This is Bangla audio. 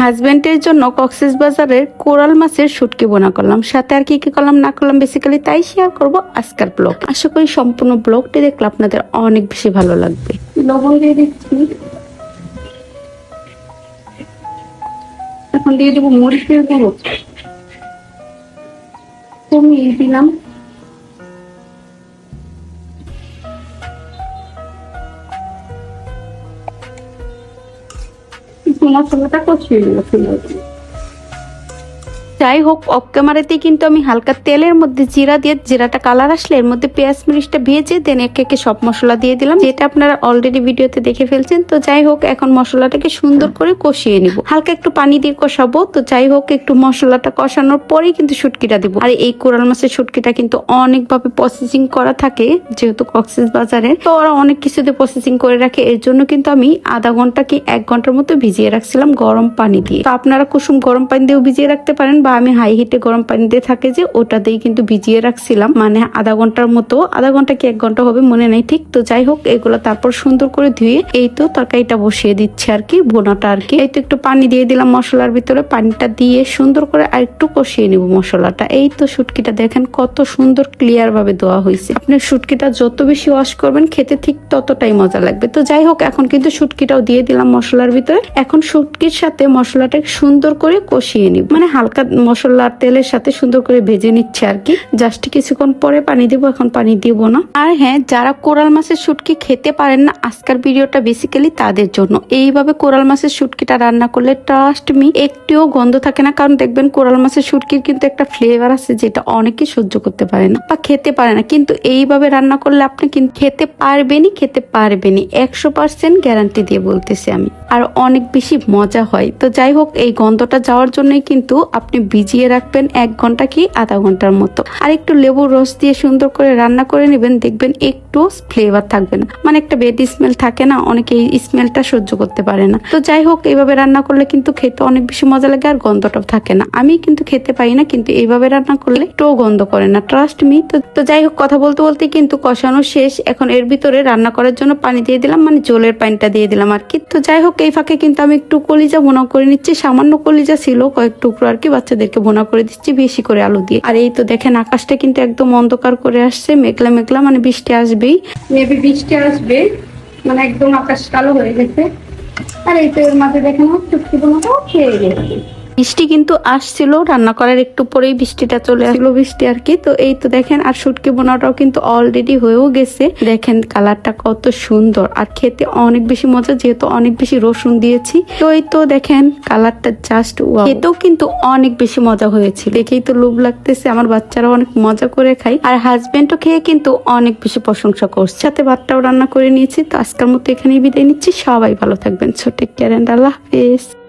হাজবেন্ডের জন্য কক্সেস বাজারের কোরাল মাছের শুটকি বোনা করলাম। সাথে আর কি কি করলাম? না করলাম বেসিক্যালি তাই শেয়ার করব আজকের ব্লগ আশা করি সম্পূর্ণ ব্লগটি দেখলে আপনাদের অনেক বেশি ভালো লাগবে। লবণ দিয়ে দিচ্ছি। এখন দিয়ে দেবো মরিচের গুঁড়ো। কমিয়ে দিলাম। মশলাটা কষিয়ে নিল সুন্দর করে। যাই হোক অফ ক্যামেরাতে কিন্তু আমি হালকা তেলের মধ্যে জিরা দিয়ে, জিরাটা কালার আসলে এর মধ্যে পেঁয়াজ মরিচটা ভেজে দেন একে একে সব মশলা দিয়ে দিলাম, যেটা আপনারা অলরেডি ভিডিওতে দেখে ফেলছেন। তো যাই হোক এখন মশলাটাকে সুন্দর করে কষিয়ে নিব। হালকা একটু পানি দিয়ে কষাবো। তো যাই হোক একটু মশলাটা কষানোর পরেই কিন্তু শুটকিটা দিব। আর এই কোরাল মাছের শুটকিটা কিন্তু অনেকভাবে প্রসেসিং করা থাকে, যেহেতু কক্সেস বাজারে। তো ওরা অনেক কিছুতে প্রসেসিং করে রাখে। এর জন্য কিন্তু আমি আধা ঘণ্টা কি এক ঘণ্টার মতো ভিজিয়ে রাখছিলাম গরম পানি দিয়ে। তো আপনারা কুসুম গরম পানি দিয়েও ভিজিয়ে রাখতে পারেন বা আমি হাই হিটে গরম পানি দিয়ে থাকে যে, ওটা দিয়ে কিন্তু ভিজিয়ে রাখছিলাম। মানে আধা ঘণ্টার মতো, আধা ঘণ্টা কি এক ঘণ্টা হবে মনে নেই, ঠিক তো? যাই হোক, এগুলো তারপর সুন্দর করে ধুয়ে এই তো তরকারিটা বসিয়ে দিচ্ছে আর কি বোনাটা আর কি। এই তো একটু পানি দিয়ে দিলাম মশলার ভিতরে। পানিটা দিয়ে সুন্দর করে আর একটু কষিয়ে নিব মশলাটা। এই তো শুটকিটা দেখেন কত সুন্দর ক্লিয়ার ভাবে দেওয়া হয়েছে। আপনি শুটকিটা যত বেশি ওয়াশ করবেন, খেতে ঠিক ততটাই মজা লাগবে। তো যাই হোক, এখন কিন্তু শুটকিটাও দিয়ে দিলাম মশলার ভিতরে। এখন শুটকির সাথে মশলাটা সুন্দর করে কষিয়ে নিব। মানে হালকা মশলা আর তেলের সাথে সুন্দর করে ভেজে নিচ্ছে আর কি। জাস্ট কিছুক্ষণ পরে পানি দিব, এখন পানি দিব না। আর হ্যাঁ যারা কোরাল মাছের শুটকি খেতে পারেন না, আজকের ভিডিওটা বেসিক্যালি তাদের জন্য। এইভাবে কোরাল মাছের শুটকিটা রান্না করলে ট্রাস্ট মি একটিও গন্ধ থাকে না। কারণ দেখবেন কোরাল মাছের শুটকির কিন্তু একটা ফ্লেভার আছে যেটা অনেকে সহ্য করতে পারে না বা খেতে পারে না। কিন্তু এইভাবে রান্না করলে আপনি কিন্তু খেতে পারবেনই খেতে পারবেনই। একশো পার্সেন্ট গ্যারান্টি দিয়ে বলতেছি আমি। আর অনেক বেশি মজা হয়। তো যাই হোক, এই গন্ধটা যাওয়ার জন্যই কিন্তু আপনি ভিজিয়ে রাখবেন এক ঘণ্টা কি আধা ঘণ্টার মতো। আর একটু লেবুর রস দিয়ে সুন্দর করে রান্না করে নেবেন, দেখবেন একটু ফ্লেভার থাকবে না। মানে একটা বেড স্মেল থাকে না, অনেকে এই স্মেলটা সহ্য করতে পারে না। তো যাই হোক এইভাবে রান্না করলে কিন্তু খেতে অনেক বেশি মজা লাগে আর গন্ধটাও থাকে না। আমি কিন্তু খেতে পাই না, কিন্তু এইভাবে রান্না করলে একটুও গন্ধ করে না ট্রাস্ট মি তো যাই হোক, কথা বলতে বলতে কিন্তু কষানো শেষ। এখন এর ভিতরে রান্না করার জন্য পানি দিয়ে দিলাম মানে জলের পানিটা দিয়ে দিলাম আর কি। তো যাই হোক, এই ফাঁকে কিন্তু আমি একটু কলিজা বোনা করে নিচ্ছি। সামান্য কলিজা ছিল, কয়েক টুকরো আর কি বাচ্চাদেরকে বোনা করে দিচ্ছি, বেশি করে আলু দিয়ে। আর এই তো দেখেন, আকাশটা কিন্তু একদম অন্ধকার করে আসছে, মেঘলা মেঘলা মানে বৃষ্টি আসবেই। মেবি বৃষ্টি আসবে মানে একদম আকাশ কালো হয়ে গেছে। আর এই তো এর মাঝে দেখেন চুক্তি বোনাটাও খেয়ে গেছে। বৃষ্টি কিন্তু আসছিল, রান্না করার একটু পরেই বৃষ্টিটা চলে আসলো বৃষ্টি আর কি। তো এই তো দেখেন, আর শুটকি বোনাটাও কিন্তু অলরেডি হয়েও গেছে। দেখেন কালারটা কত সুন্দর আর খেতে অনেক বেশি মজা, যেহেতু অনেক বেশি রসুন দিয়েছি। তো এই তো দেখেন কালারটা জাস্ট খেতেও কিন্তু অনেক বেশি মজা হয়েছে দেখেই তো লোভ লাগতেছে, আমার বাচ্চারা অনেক মজা করে খায়। আর হাজবেন্ডও খেয়ে কিন্তু অনেক বেশি প্রশংসা করছে। সাথে ভাতটাও রান্না করে নিয়েছি, তো আজকের মতো এখানেই বিদায় নিচ্ছি। সবাই ভালো থাকবেন। ছোট কেয়ার আল্লাহ হাফেজ।